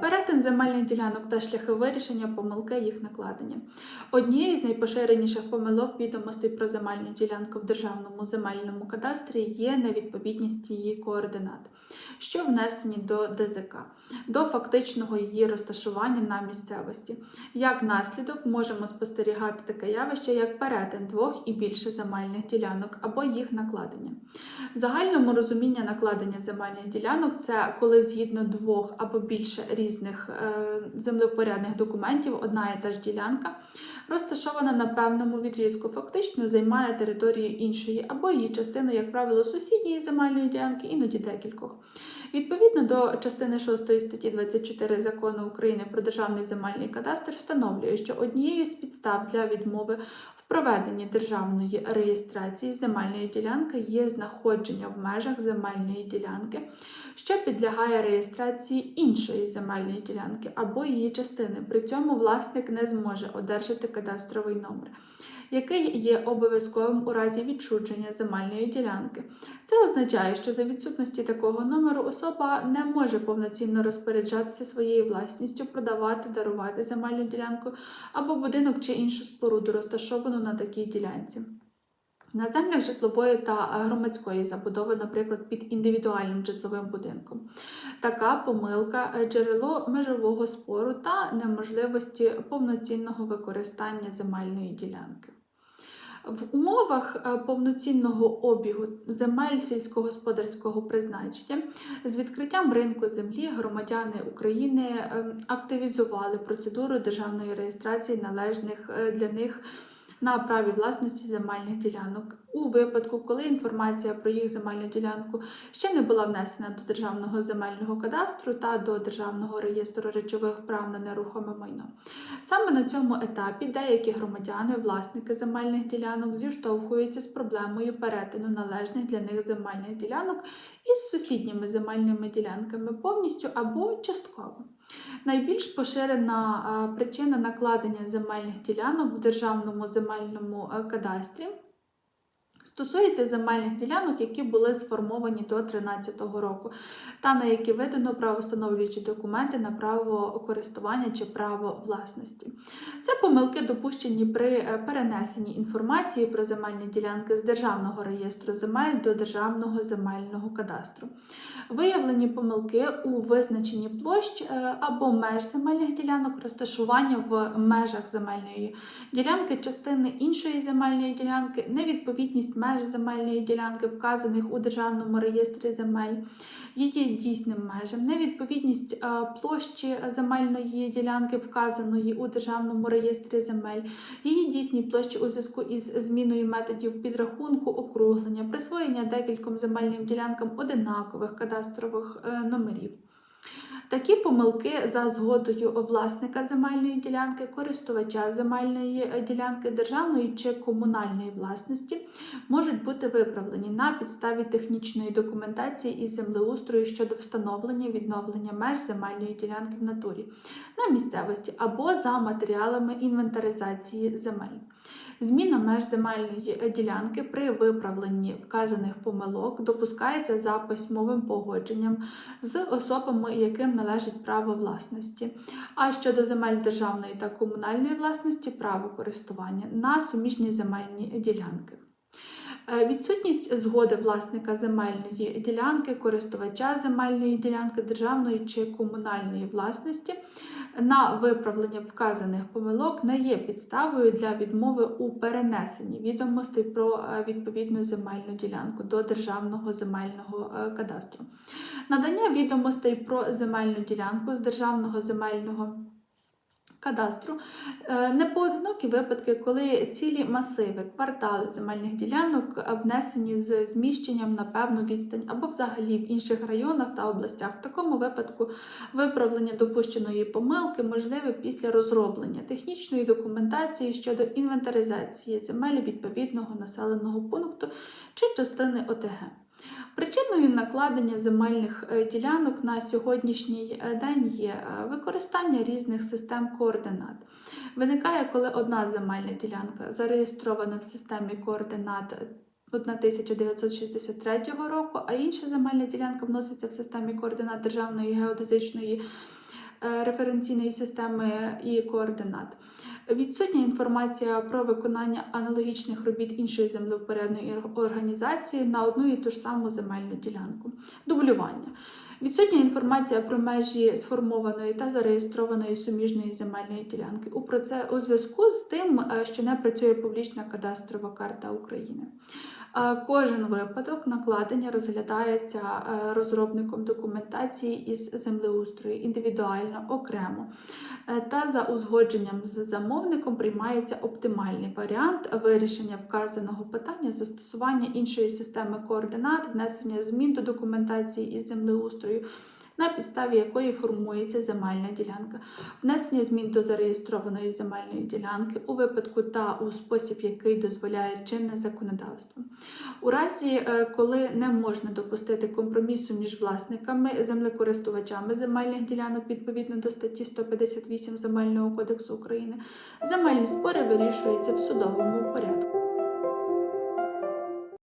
Перетин земельних ділянок та шляхи вирішення помилки їх накладення. Однією з найпоширеніших помилок відомостей про земельну ділянку в державному земельному кадастрі є невідповідність її координат, що внесені до ДЗК, до фактичного її розташування на місцевості. Як наслідок можемо спостерігати таке явище, як перетин двох і більше земельних ділянок або їх накладення. В загальному розуміння накладення земельних ділянок це коли згідно двох або більше різних е, землепорядних документів одна і та ж ділянка розташована на певному відрізку, фактично займає територію іншої або її частину, як правило, сусідньої земельної ділянки, іноді декількох. Відповідно до частини 6 статті 24 закону України про державний земельний кадастр встановлює, що однією з підстав для відмови в проведенні державної реєстрації земельної ділянки є знаходження в межах земельної ділянки, що підлягає реєстрації іншої земельної ділянки або її частини. При цьому власник не зможе одержати кадастровий номер. Який є обов'язковим у разі відчудження земельної ділянки. Це означає, що за відсутності такого номеру особа не може повноцінно розпоряджатися своєю власністю, продавати, дарувати земельну ділянку або будинок чи іншу споруду, розташовану на такій ділянці. На землях житлової та громадської забудови, наприклад, під індивідуальним житловим будинком. Така помилка е, джерело межового спору та неможливості повноцінного використання земельної ділянки. В умовах е, повноцінного обігу земель сільськогосподарського призначення з відкриттям ринку землі громадяни України е, активізували процедуру державної реєстрації належних е, для них на праві власності земельних ділянок у випадку, коли інформація про їх земельну ділянку ще не була внесена до державного земельного кадастру та до державного реєстру речових прав на нерухоме майно. Саме на цьому етапі деякі громадяни, власники земельних ділянок, зіштовхуються з проблемою перетину належних для них земельних ділянок із сусідніми земельними ділянками повністю або частково. Найбільш поширена причина накладення земельних ділянок в державному земельному е, кадастрі стосується земельних ділянок, які були сформовані до 2013 року, та на які видано правостановлюючі документи на право користування чи право власності. Це помилки допущені при е, перенесенні інформації про земельні ділянки з державного реєстру земель до державного земельного кадастру. Виявлені помилки у визначенні площ е, або меж земельних ділянок, розташування в межах земельної ділянки, частини іншої земельної ділянки, невідповідність меж земельної ділянки, вказаних у державному реєстрі земель, її дійсним межам, невідповідність е, площі земельної ділянки, вказаної у державному реєстрі земель, її дійсній площі у зв'язку із зміною методів підрахунку, округлення, присвоєння декільком земельним ділянкам одинакових кадастрових е, номерів. Такі помилки за згодою власника земельної ділянки, користувача земельної е, ділянки державної чи комунальної власності можуть бути виправлені на підставі технічної документації із землеустрою щодо встановлення відновлення меж земельної ділянки в натурі на місцевості або за матеріалами інвентаризації земель. Зміна меж земельної ділянки при виправленні вказаних помилок допускається за письмовим погодженням з особами, яким належить право власності. А щодо земель державної та комунальної власності право користування на суміжні земельні ділянки. Е, Відсутність згоди власника земельної ділянки, користувача земельної ділянки державної чи комунальної власності на виправлення вказаних помилок не є підставою для відмови у перенесенні відомостей про е, відповідну земельну ділянку до державного земельного е, кадастру. Надання відомостей про земельну ділянку з державного земельного Кадастру Е, непоодинокі випадки, коли цілі масиви, квартали земельних ділянок внесені з зміщенням на певну відстань або взагалі в інших районах та областях. В такому випадку виправлення допущеної помилки можливе після розроблення технічної документації щодо інвентаризації земель відповідного населеного пункту чи частини ОТГ. Причиною накладення земельних е, ділянок на сьогоднішній е, день є е, використання різних систем координат. Виникає, коли одна земельна ділянка зареєстрована в системі координат 1963 року, а інша земельна ділянка вноситься в системі координат Державної геодезичної референційної системи і координат. Відсутня інформація про виконання аналогічних робіт іншої землевпорядної організації на одну і ту ж саму земельну ділянку. Дублювання. Відсутня інформація про межі сформованої та зареєстрованої суміжної земельної ділянки у, проце... у зв'язку з тим, е, що не працює публічна кадастрова карта України. Е, Кожен випадок накладення розглядається е, розробником документації із землеустрою індивідуально, окремо. Та за узгодженням з замовником приймається оптимальний варіант вирішення вказаного питання, застосування іншої системи координат, внесення змін до документації із землеустрою, на підставі якої формується земельна ділянка, внесення змін до зареєстрованої земельної ділянки у випадку та у спосіб, який дозволяє чинне законодавство. У разі, е, коли не можна допустити компромісу між власниками, землекористувачами земельних ділянок відповідно до статті 158 Земельного кодексу України, земельні спори вирішуються в судовому порядку.